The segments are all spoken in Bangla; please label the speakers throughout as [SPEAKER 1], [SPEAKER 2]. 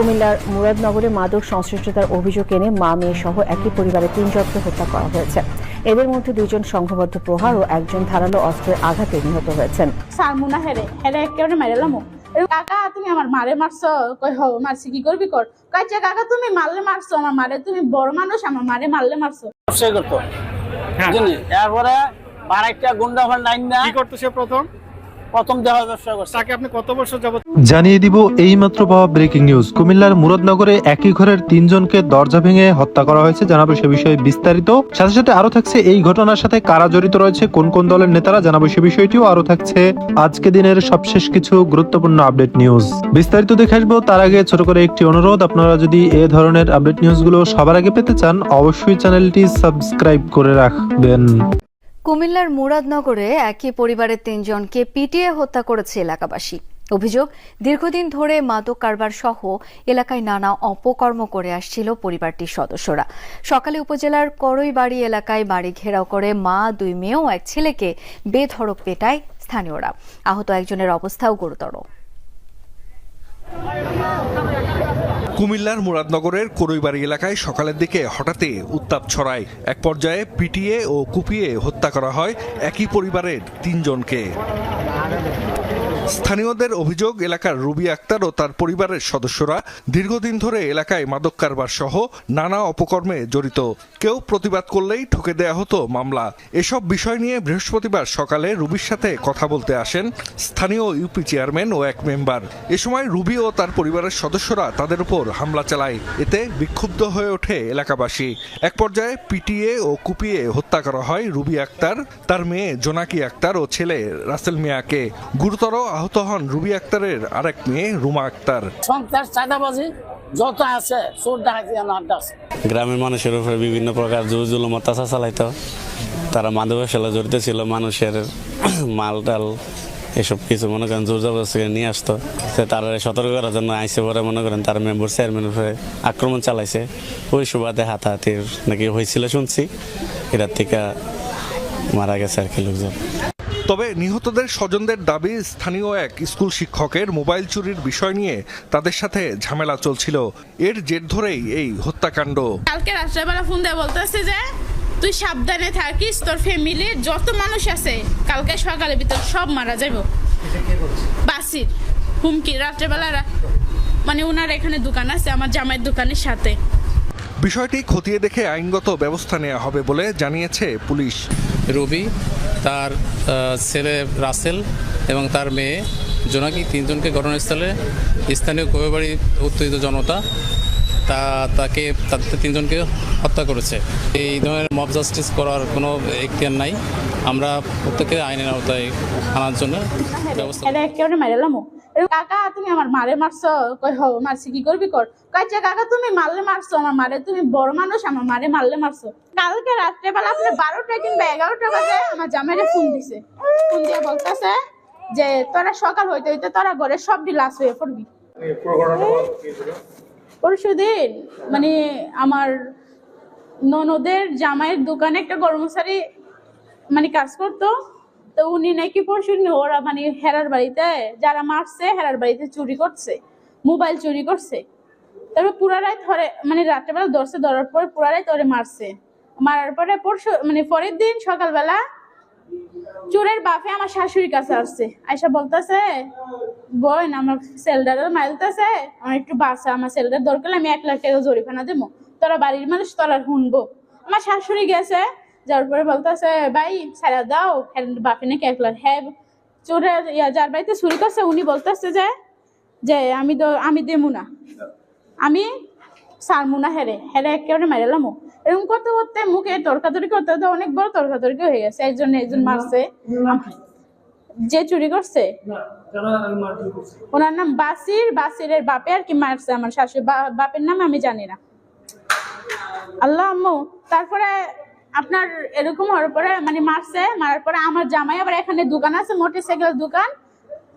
[SPEAKER 1] কুমিল্লার মুরাদনগরে মাদক সংশ্লিষ্টতার অভিযোগ এনে মা মেয়ে সহ একই পরিবারের তিনজনকে হত্যা করা হয়েছে। এদের মধ্যে দুইজন সংঘবদ্ধ প্রহার ও একজন ধারালো অস্ত্রের আঘাতে নিহত হয়েছেন।
[SPEAKER 2] সারমুনা হেরে হেরে একেবারে মেরেলাম কাকা তুমি আমার মারে মারছো? কই হো মারছি কি করবি কর? কাইছে কাকা তুমি মারলে মারছো? আমার মারে তুমি বড় মানুষ আমার মারে মারলে মারছো?
[SPEAKER 3] ব্যবসায়ী করতো
[SPEAKER 4] হ্যাঁ।
[SPEAKER 3] এরপরে আরেকটা গুন্ডা ফান্ড আইন না
[SPEAKER 4] কি করতো সে প্রথম?
[SPEAKER 3] প্রথম দেওয়া ব্যবসা করছে।
[SPEAKER 4] তাকে আপনি কত বছর যাবত
[SPEAKER 5] জানিয়ে দিব এই মাত্র পাওয়া ব্রেকিং নিউজ কুমিল্লার মুরাদনগরে একই ঘরের তিনজনকে দরজা ভেঙে হত্যা করা হয়েছে। জানাব সে বিষয়ে বিস্তারিত। সাথে সাথে আরও থাকছে এই ঘটনার সাথে কারা জড়িত রয়েছে কোন কোন দলের নেতারা জানাব সে বিষয়টিও। আরও থাকছে আজকে দিনের সবশেষ কিছু গুরুত্বপূর্ণ আপডেট নিউজ বিস্তারিত দেখে আসব তার আগে ছোট করে একটি অনুরোধ। আপনারা যদি এ ধরনের আপডেট নিউজগুলো সবার আগে পেতে চান অবশ্যই চ্যানেলটি সাবস্ক্রাইব করে রাখবেন।
[SPEAKER 6] কুমিল্লার মুরাদনগরে একই পরিবারের তিনজনকে পিটিয়ে হত্যা করেছে এলাকাবাসী। অভিযোগ, দীর্ঘদিন ধরে মাদক কারবার সহ এলাকায় নানা অপকর্ম করে আসছিল পরিবারটির সদস্যরা। সকালে উপজেলার করইবাড়ি এলাকায় বাড়ি ঘেরাও করে মা, দুই মেয়ে ও এক ছেলেকে বেধড়ক পেটায় স্থানীয়রা। আহত একজনের অবস্থাও গুরুতর।
[SPEAKER 7] কুমিল্লার মুরাদনগরের করইবাড়ি এলাকায় সকালের দিকে হঠাৎই উত্তাপ ছড়ায়। এক পর্যায়ে পিটিয়ে ও কুপিয়ে হত্যা করা হয় একই পরিবারের তিনজনকে। স্থানীয়দের অভিযোগ, এলাকার রুবি আক্তার ও তার পরিবারের সদস্যরা দীর্ঘদিন ধরে এলাকায় মাদক কারবার সহ নানা অপকর্মে জড়িত। কেউ প্রতিবাদ করলেই ঠুকে দেয়া হতো মামলা। এসব বিষয় নিয়ে বৃহস্পতিবার সকালে রুবির সাথে কথা বলতে আসেন স্থানীয় ইউপি চেয়ারম্যান ও এক মেম্বার। এ সময় রুবি ও তার পরিবারের সদস্যরা তাদের উপর হামলা চালায়। এতে বিক্ষুব্ধ হয়ে ওঠে এলাকাবাসী। এক পর্যায়ে পিটিয়ে ও কুপিয়ে হত্যা করা হয় রুবি আক্তার, তার মেয়ে জোনাকি আক্তার ও ছেলে রাসেল মিয়াকে। গুরুতর আহত হন রুবি আক্তারের আরেক মেয়ে রুমা আক্তার।
[SPEAKER 3] সন্ত্রাস চাঁদাবাজি যত আছে চোর ডাকাতি আড্ডা আছে।
[SPEAKER 8] গ্রামের মানুষের উপরে বিভিন্ন প্রকার জোর জুলুম অত্যাচার চালাইতো। তারা মাদকের সাথে জড়িত ছিল মানুষের মাল টাল এসব কিছু মনে করেন জোর জবরদস্তি করে নিয়ে আসতো। সে তারা সতর্ক করার জন্য আইসে পরে মনে করেন তার মেম্বার চেয়ারম্যান উপরে আক্রমণ চালাইছে। ওই সুবাদে হাতাহাতির নাকি হয়েছিল শুনছি। এটার থেকে মারা গেছে আর কি লোকজন।
[SPEAKER 7] তবে নিহতদের স্বজনদের দাবি স্থানীয় এক স্কুল শিক্ষকের মোবাইল চুরির বিষয় নিয়ে তাদের সাথে ঝামেলা চলছিল। এর জের ধরেই এই হত্যাকাণ্ড।
[SPEAKER 2] কালকে রাত্রেবেলা ফোন দিয়ে বলতেছে যে, তুই সাবধানে থাকিস, তোর ফ্যামিলির যত মানুষ আছে, কালকে সকালে ভিতর সব মারা যাইব বাসির হুমকি। রাত্রেবেলা মানে ওনার এখানে দোকান আছে, আমার জামাইয়ের দোকানের সাথে।
[SPEAKER 7] বিষয়টি খতিয়ে দেখে আইনগত ব্যবস্থা নেওয়া হবে বলে জানিয়েছে পুলিশ।
[SPEAKER 9] রবি তার ছেলে রাসেল এবং তার মেয়ে জোনাকি তিনজনকে ঘটনাস্থলে স্থানীয় কোয়েবাড়ি উত্তেজিত জনতা তা তাকে তাদের তিনজনকে হত্যা করেছে। এই ধরনের মব জাস্টিস করার কোনো এখতিয়ার নাই। আমরা প্রত্যেকে আইনের আওতায় আনার জন্য ব্যবস্থা
[SPEAKER 2] কাকা তুমি আমার মারে মারছো। কই হো মারছি কি করবি কর? কাইছে কাকা তুমি মারলে মারছো আমার মারে। তুমি বড় মানুষ আমার মারে মারলে মারছো। কালকে রাত্রেবেলা আপনি বারোটা কিংবা এগারোটা বাজে আমার জামাইরে ফোন দিছে। ফোন দিয়ে বলতেছে যে তোরা সকাল হইতে হইতে তোরা ঘরে সব লাশ হয়ে পড়বি। পরশু দিন মানে আমার ননদের জামাইয়ের দোকানে একটা কর্মচারী মানে কাজ করতো। তো উনি নাকি পরশু ওরা মানে হেরার বাড়িতে, যারা মারছে হেরার বাড়িতে চুরি করছে, মোবাইল চুরি করছে। তারপরে পুরা রাত ধরে মানে রাত্রেবেলা ধরছে, ধরার পর পুরা রাত ওরে মারছে। মারার পরে পরশু মানে পরের দিন সকালবেলা চোরের বাপে আমার শাশুড়ির কাছে আসছে। আয়সা বলতেছে, বোন, আমার সেলডার মাইলতেছে, আমার একটু বাসা আমার সেলডার দরকার আমি এক লাখ টাকা জরিফানা দেবো। তোরা বাড়ির মানুষ, তোরা শুনব আমার শাশুড়ি গেছে যার পরে বলতেছে ভাই সারা দাও হ্যাঁ, বাপে নাকি এক লাখ। হ্যাঁ চোরে যার বাড়িতে চুরি করছে উনি বলতেছে যে যে আমি তো আমি দেবো না। আমি সারমু না হেরে হেরে একেবারে মেরেলাম এরকম করতে করতে মুখে তর্কাতর্কি করতে করতে অনেক বড় তর্কাতর্কি হয়ে গেছে। একজন একজন মারছে। যে চুরি করছে ওনার নাম বাসির। বাসিরের বাপে আর কি মারছে আমার শাশুড়ি। বাপের নাম আমি জানি না। আল্লাহ আম্মু তারপরে আপনার এরকম হওয়ার পরে মানে মারছে মারার পরে আমার জামাই আবার এখানে দোকান আছে মোটর সাইকেল দোকান।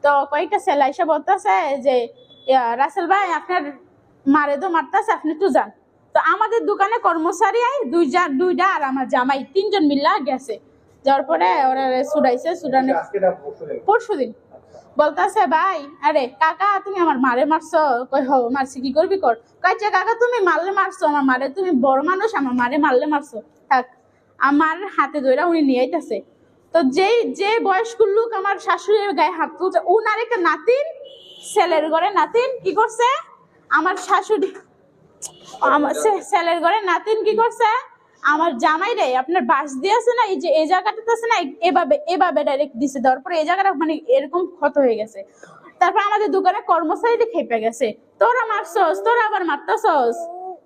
[SPEAKER 2] তো কয়েকটা ছেলে এসে বলতেছে যে রাসেল ভাই আপনার মারে তো মারতেছে আপনি তো যান। তো আমাদের দোকানে কর্মচারী আই দুইটা দুইটা আর আমার জামাই তিনজন মিল্লা গেছে। যাওয়ার পরে ওরা সুডাইছে সুডানে পরশু দিন। বলতাছে ভাই আরে কাকা তুমি আমার মারে মারছো কই হো মারছি কি করবি কর? কইছে কাকা তুমি মারলে মারছো আমার মারে তুমি বড় মানুষ আমার মারে মারলে মারছো। থাক আমার হাতে ধরে উনি নিয়ে আইতাছে। তো যেই, যে বয়স্ক লোক আমার শাশুড়ির গায়ে হাত তুলছে, উনার একটা নাতিন, ছেলের ঘরে নাতিন কি করছে? আমার শাশুড়ি আমার ছেলের ঘরে নাতিন কি করছে? আমার জামাই রে আপনার বাস দিয়েছে না, এই যে এই জায়গাটাতে আছে না, এভাবে এভাবে ডাইরেক্ট দিছে, দেওয়ার পরে এই জায়গাটা মানে এরকম ক্ষত হয়ে গেছে। তারপর আমাদের দোকানে কর্মচারীটি খেপে গেছে। তোরা মারছস তোরা আবার মারতাছস।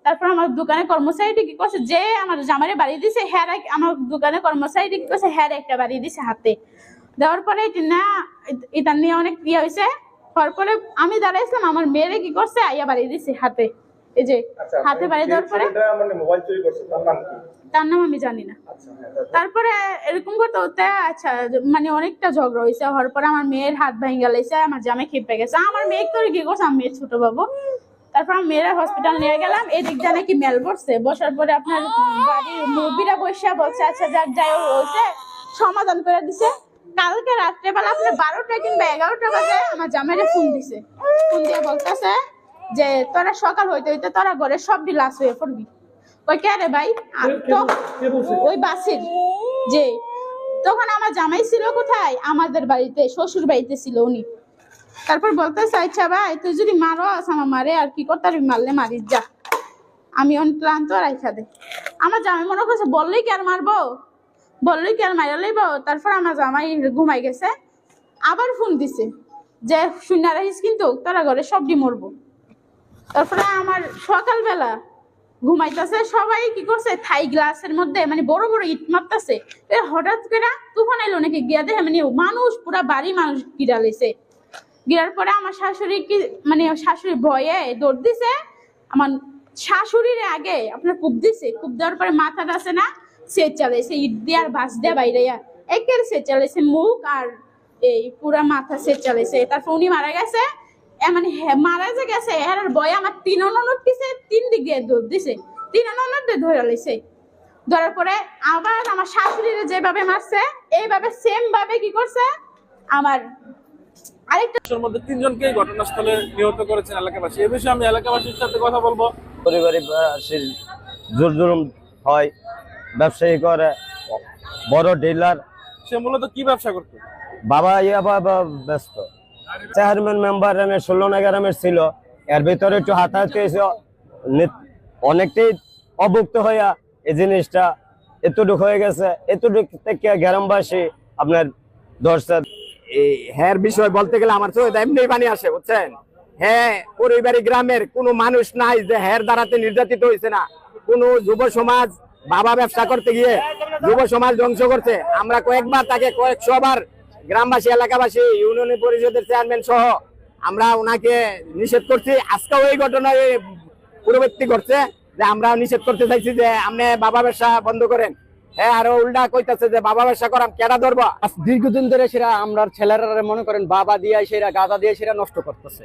[SPEAKER 2] তারপর আমার দোকানে কর্মচারীটি কি করছে? যে আমার জামারে বাড়ি দিছে হ্যাঁ আমার দোকানে কর্মচারীটি কি করছে? হ্যাঁ একটা বাড়ি দিছে হাতে। দেওয়ার পরে না এটা নিয়ে অনেক ইয়ে হয়েছে? হওয়ার পরে আমি দাঁড়াইছিলাম আমার মেয়েরে কি করছে? আইয়া বাড়ি দিছে হাতে। এই যে হাতে বাড়ি দেওয়ার পরে তার নাম আমি জানি না। তারপরে? এরকম করতে হতে আচ্ছা মানে অনেকটা ঝগড়া হয়েছে। হওয়ার পরে আমার মেয়ের হাত ভেঙে গেছে আমার জামে খেপে গেছে। আমার মেয়ে তোর কি করছে? আমার মেয়ের ছোট বাবু। তারপর আমি মেয়েরা হসপিটাল নিয়ে গেলাম এদিক জানে কি মেল পড়ছে বসার পরে আপনার বাড়ির মুরব্বীরা বসে বলছে আচ্ছা যাক যাই হয়েছে সমাধান করে দিছে। কালকে রাত্রেবেলা আপনার বারোটা কিংবা এগারোটা বাজে আমার জামাইরে ফোন দিছে। ফোন দিয়ে বলতেছে যে তোরা সকাল হইতে হইতে তোরা ঘরে সব লাশ হয়ে পড়বি। ওই কে রে ভাই? তো ওই বাসের। যে তখন আমার জামাই ছিল কোথায়? আমাদের বাড়িতে শ্বশুর বাড়িতে ছিল উনি। তারপর বলতেছে আচ্ছা ভাই, তুই যদি মারস আমার মারে আর কি করতে মারলে মারিস, যা। আমি অনেক ক্লান্ত রাইখা দে। আমার জামাই মনে করছে, বললেই কি আর মারবো? বললেই কি আর মারা লইব? তারপর আমার জামাই ঘুমাই গেছে। আবার ফোন দিছে, যে শূন্য রাখিস কিন্তু, তোরা ঘরে সবজি মরবো তারপরে আমার সকালবেলা ঘুমাইতেছে, সবাই কি করছে, থাই গ্লাসের মধ্যে মানে বড় বড় ইট মারতেছে। হঠাৎ করে তুফান এলো নাকি? গিয়া দেখে মানে মানুষ, পুরা বাড়ি মানুষ গিরা লেছে গিরার পরে আমার শাশুড়ি কি মানে শাশুড়ি ভয়ে দৌড় দিছে। আমার শাশুড়ির আগে আপনার কূপ দিছে। কূপ দেওয়ার পরে মাথাটা আছে না সে চালাইছে, ইট দিয়ে আর বাস দিয়ে বাইরে একের সে চালাইছে, মুখ আর এই পুরা মাথা সে চালাইছে। তারপর উনি মারা গেছে। মানে মারা যে গেছে, এর বয় আমার তিন অননত দিছে তিন দিকে দৌড় দিছে। তিন অননত ধরে লাইছে। ধরার পরে আবার আমার শাশুড়িরে যেভাবে মারছে, এইভাবে সেম ভাবে কি করছে, আমার আরেকটা
[SPEAKER 4] এর মধ্যে তিনজনকে ঘটনাস্থলে নিহত করেছেন এলাকাবাসী। এ বিষয়ে আমি এলাকাবাসীর সাথে কথা বলব।
[SPEAKER 10] পরিবারে জোর জুলুম হয় ব্যবসায়ী করে বড় ডিলার।
[SPEAKER 4] সে মূলত কি ব্যবসা করতো?
[SPEAKER 10] বাবা ইয়া বাবা ব্যস্ত। চেয়ারম্যান মেম্বার রামের ষোলো নাগারামের ছিল। এর ভিতরে একটু হাতাহাতি হয়েছে। নি- অনেকটাই অভুক্ত হইয়া এই জিনিসটা এতটুক হয়ে গেছে। এতটুক থেকে গ্রামবাসী আপনার দর্শক
[SPEAKER 11] এই হ্যার বিষয় বলতে গেলে আমার চোখে এমনি পানি আসে, বুঝছেন? হ্যাঁ পরিবারী গ্রামের কোনো মানুষ নাই যে হ্যার দ্বারাতে নির্যাতিত হয়েছে না। কোন যুব সমাজ বাবা ব্যবসা করতে গিয়ে যুব সমাজ ধ্বংস করছে। আমরা কয়েকবার তাকে কয়েকশো বার গ্রামবাসী, এলাকাবাসী, ইউনিয়ন পরিষদের চেয়ারম্যান সহ আমরা ওনাকে নিষেধ করছি। আজকেও এই ঘটনায় পূর্ববর্তী করছে যে আমরা নিষেধ করতে চাইছি যে আপনি বাবা ব্যবসা বন্ধ করেন। হ্যাঁ আরও উল্টা কইতাছে যে, বাবা ব্যবসা করাম কেডা ধরবো?
[SPEAKER 3] দীর্ঘদিন ধরে সেরা আমরা ছেলেরা করেন, বাবা দিয়ে সেরা, গাঁদা দিয়ে সেরা নষ্ট করতেছে।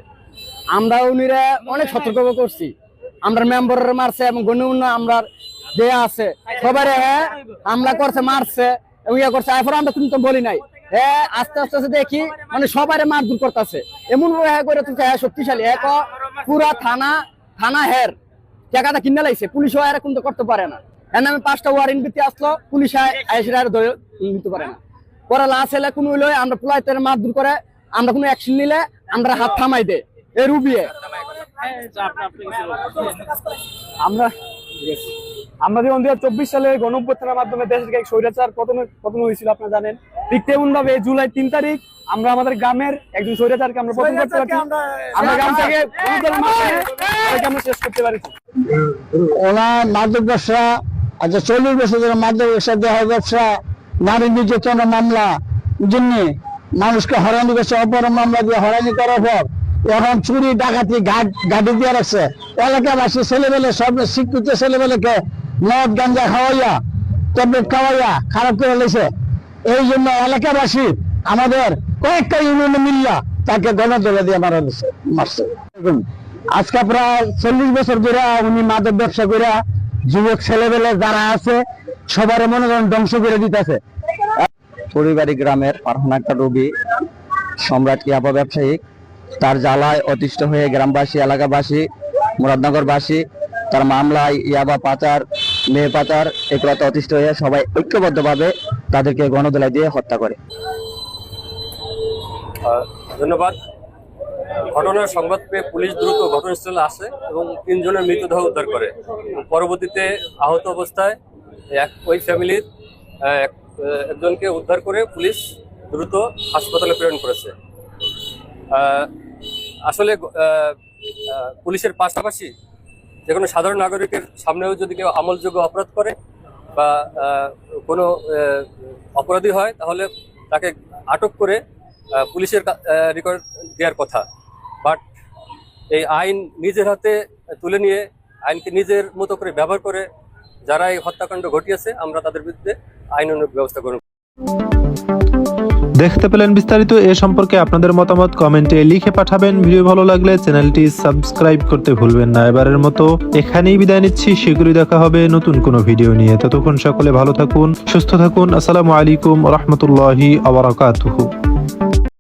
[SPEAKER 3] আমরা উনিরা অনেক সতর্ক করছি। বলি নাই। হ্যাঁ আস্তে আস্তে আস্তে দেখি মানে সবাই দূর করতেছে। এমন হ্যাঁ হ্যাঁ শক্তিশালী এক পুরা থানা থানা হের, জায়গাটা কিনে লাইছে পুলিশ কিন্তু করতে পারে না। এর নামে পাঁচটা ওয়ারিং দিতে আসলো পুলিশ ধরে নিতে পারে না। পরে লাশ এলে কোনো হইলে আমরা মারধর করে আমরা কোনো অ্যাকশন নিলে আমরা হাত থামাই দে এ রুবিয়ে।
[SPEAKER 11] আমরা আমরা যেমন দুই চব্বিশ সালে গণঅভ্যুত্থানের মাধ্যমে দেশের এক স্বৈরাচার পতন পতন হয়েছিল আপনারা জানেন? ঠিক তেমন ভাবে জুলাই তিন তারিখ আমরা আমাদের গ্রামের একজন স্বৈরাচারকে আমরা পতন করতে পারছি। আমরা গ্রাম থেকে আমরা শেষ করতে পারি
[SPEAKER 3] ওনার মাদক ব্যবসা আচ্ছা চল্লিশ বছর ধরে মাদক ব্যবসা, দেহ ব্যবসা, নারী নির্যাতন মামলা জন্য মানুষকে হরানি করছে অপর মামলা দিয়ে হরানি করার পর এখন চুরি, ডাকাতি গাড়ি দিয়ে রাখছে। এলাকাবাসী ছেলেবেলে সব শিক্ষিত ছেলেবেলেকে মদ, গাঞ্জা খাওয়াইয়া, ট্যাবলেট খাওয়াইয়া খারাপ করে লেছে এই জন্য এলাকাবাসী আমাদের কয়েকটা ইউনিয়নে মিল্লা তাকে গণধরে দিয়ে মারা মারছে। আজকে প্রায় চল্লিশ বছর ধরে উনি মাদক ব্যবসা করে যুবক ছেলেবেলে যারা আছে সবার মনে করেন ধ্বংস করে দিতেছে।
[SPEAKER 10] পরিবারী গ্রামের পারহানা একটা রোগী
[SPEAKER 12] সম্রাট ইয়াবা ব্যবসায়িক তার জ্বালায় অতিষ্ঠ হয়ে গ্রামবাসী এলাকাবাসী মুরাদনগরবাসী তার মামলায় ইয়াবা পাচার মেয়ে পাচার এগুলোতে অতিষ্ঠ হয়ে সবাই ঐক্যবদ্ধভাবে তাদেরকে গণদোলায় দিয়ে হত্যা করে।
[SPEAKER 10] ধন্যবাদ। ঘটনার সংবাদ পেয়ে পুলিশ দ্রুত ঘটনাস্থলে আসে এবং তিনজনের মৃতদেহ উদ্ধার করে। পরবর্তীতে আহত অবস্থায় এক ওই ফ্যামিলির এক- একজনকে উদ্ধার করে পুলিশ দ্রুত হাসপাতালে প্রেরণ করেছে। আসলে পুলিশের পাশাপাশি যে কোনো সাধারণ নাগরিকের সামনেও যদি কেউ আমলযোগ্য অপরাধ করে বা কোনো অপরাধী হয়, তাহলে তাকে আটক করে পুলিশের রেকর্ড দেওয়ার কথা। বাট এই আইন নিজের হাতে তুলে নিয়ে আইনকে নিজের মতো করে ব্যবহার করে যারা এই হত্যাকাণ্ড ঘটিয়েছে, আমরা তাদের বিরুদ্ধে আইন ব্যবস্থা গ্রহণ।
[SPEAKER 5] দেখতে পেলেন বিস্তারিত এ সম্পর্কে আপনাদের মতামত কমেন্টে লিখে পাঠাবেন। ভিডিও ভালো লাগলে চ্যানেলটি সাবস্ক্রাইব করতে ভুলবেন না। এবারের মতো এখানেই বিদায় নিচ্ছি। শীঘ্রই দেখা হবে নতুন কোনো ভিডিও নিয়ে। ততক্ষণ সকলে ভালো থাকুন, সুস্থ থাকুন। আসসালামু আলাইকুম রহমতুল্লাহি আবরাকাতুহু